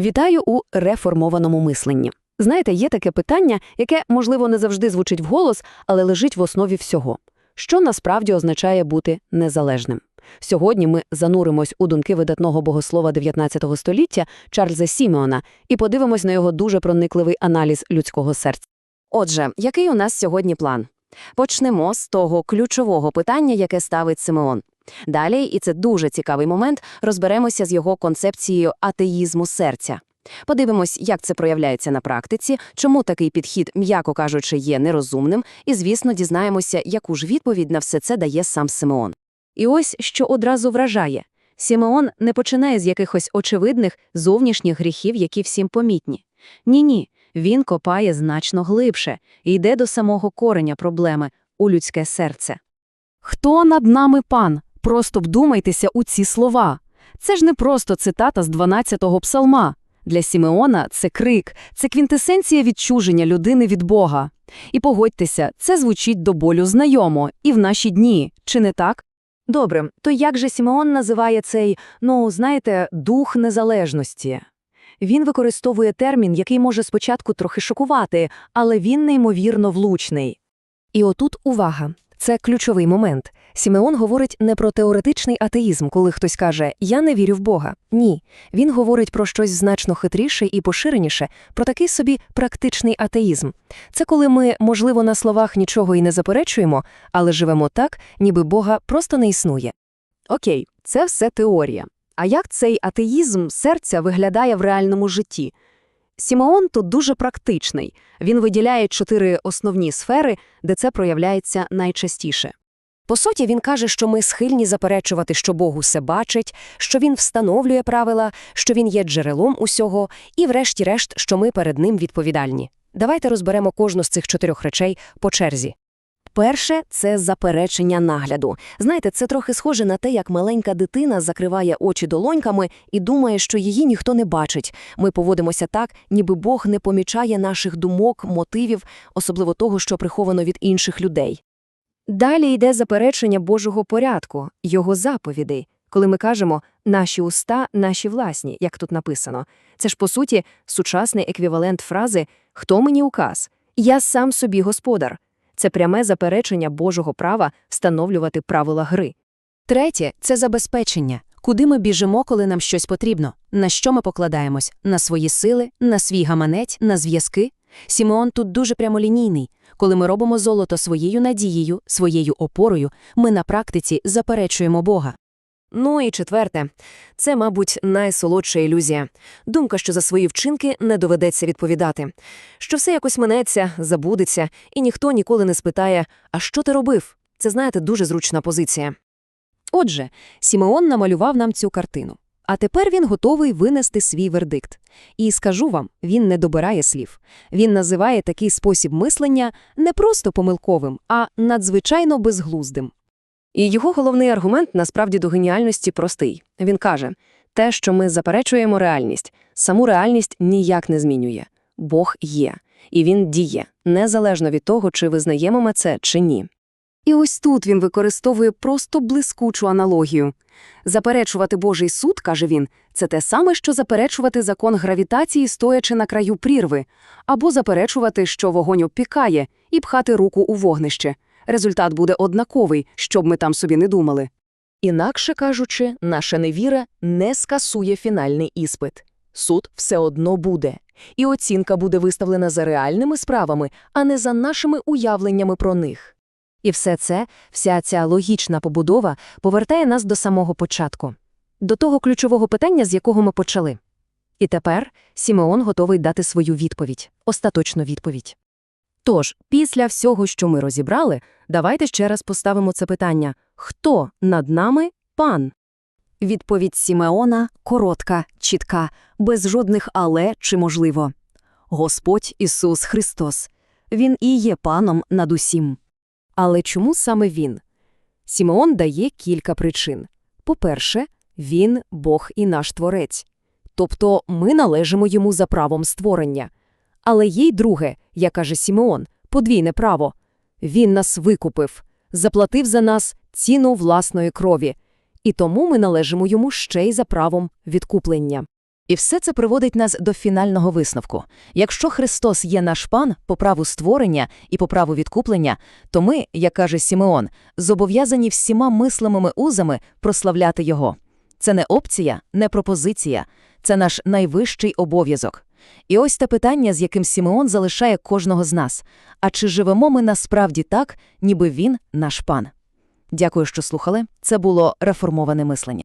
Вітаю у реформованому мисленні. Знаєте, є таке питання, яке, можливо, не завжди звучить вголос, але лежить в основі всього. Що насправді означає бути незалежним? Сьогодні ми зануримось у думки видатного богослова 19 століття Чарльза Сімеона і подивимось на його дуже проникливий аналіз людського серця. Отже, який у нас сьогодні план? Почнемо з того ключового питання, яке ставить Симеон. Далі, і це дуже цікавий момент, розберемося з його концепцією атеїзму серця. Подивимось, як це проявляється на практиці, чому такий підхід, м'яко кажучи, є нерозумним, і, звісно, дізнаємося, яку ж відповідь на все це дає сам Симеон. І ось що одразу вражає. Сімеон не починає з якихось очевидних зовнішніх гріхів, які всім помітні. Ні-ні, він копає значно глибше і йде до самого кореня проблеми у людське серце. Хто над нами пан? Просто вдумайтеся у ці слова. Це ж не просто цитата з 12-го псалма. Для Сімеона це крик, це квінтесенція відчуження людини від Бога. І погодьтеся, це звучить до болю знайомо і в наші дні, чи не так? Добре, то як же Сімеон називає цей, ну, знаєте, дух незалежності? Він використовує термін, який може спочатку трохи шокувати, але він неймовірно влучний. І отут увага. Це ключовий момент. Сімеон говорить не про теоретичний атеїзм, коли хтось каже «я не вірю в Бога». Ні. Він говорить про щось значно хитріше і поширеніше, про такий собі практичний атеїзм. Це коли ми, можливо, на словах нічого і не заперечуємо, але живемо так, ніби Бога просто не існує. Окей, це все теорія. А як цей атеїзм серця виглядає в реальному житті? Сімеон тут дуже практичний. Він виділяє чотири основні сфери, де це проявляється найчастіше. По суті, він каже, що ми схильні заперечувати, що Бог усе бачить, що він встановлює правила, що він є джерелом усього, і, врешті-решт, що ми перед ним відповідальні. Давайте розберемо кожну з цих чотирьох речей по черзі. Перше це заперечення нагляду. Знаєте, це трохи схоже на те, як маленька дитина закриває очі долоньками і думає, що її ніхто не бачить. Ми поводимося так, ніби Бог не помічає наших думок, мотивів, особливо того, що приховано від інших людей. Далі йде заперечення Божого порядку, його заповідей, коли ми кажемо «наші уста, наші власні», як тут написано. Це ж, по суті, сучасний еквівалент фрази «хто мені указ? Я сам собі господар». Це пряме заперечення Божого права встановлювати правила гри. Третє – це забезпечення. Куди ми біжимо, коли нам щось потрібно? На що ми покладаємось? На свої сили, на свій гаманець, на зв'язки? Сімеон тут дуже прямолінійний. Коли ми робимо золото своєю надією, своєю опорою, ми на практиці заперечуємо Бога. Ну і четверте – це, мабуть, найсолодша ілюзія. Думка, що за свої вчинки не доведеться відповідати. Що все якось минеться, забудеться, і ніхто ніколи не спитає «А що ти робив?» Це, знаєте, дуже зручна позиція. Отже, Сімеон намалював нам цю картину. А тепер він готовий винести свій вердикт. І скажу вам, він не добирає слів. Він називає такий спосіб мислення не просто помилковим, а надзвичайно безглуздим. І його головний аргумент насправді до геніальності простий. Він каже, те, що ми заперечуємо реальність, саму реальність ніяк не змінює. Бог є, і він діє, незалежно від того, чи визнаємо ми це чи ні. І ось тут він використовує просто блискучу аналогію. Заперечувати Божий суд, каже він, це те саме, що заперечувати закон гравітації, стоячи на краю прірви, або заперечувати, що вогонь опікає, і пхати руку у вогнище. Результат буде однаковий, щоб ми там собі не думали. Інакше кажучи, наша невіра не скасує фінальний іспит. Суд все одно буде. І оцінка буде виставлена за реальними справами, а не за нашими уявленнями про них. І все це, вся ця логічна побудова повертає нас до самого початку, до того ключового питання, з якого ми почали. І тепер Сімеон готовий дати свою відповідь, остаточну відповідь. Тож, після всього, що ми розібрали, давайте ще раз поставимо це питання хто над нами пан? Відповідь Сімеона коротка, чітка, без жодних але чи можливо. Господь Ісус Христос. Він і є паном над усім. Але чому саме він? Сімеон дає кілька причин. По-перше, він Бог і наш Творець. Тобто ми належимо йому за правом створення. Але є й друге, як каже Сімеон, подвійне право. Він нас викупив, заплатив за нас ціну власної крові, і тому ми належимо йому ще й за правом відкуплення. І все це приводить нас до фінального висновку. Якщо Христос є наш пан по праву створення і по праву відкуплення, то ми, як каже Сімеон, зобов'язані всіма мислимими узами прославляти Його. Це не опція, не пропозиція, це наш найвищий обов'язок. І ось те питання, з яким Сімеон залишає кожного з нас. А чи живемо ми насправді так, ніби він наш пан? Дякую, що слухали. Це було реформоване мислення.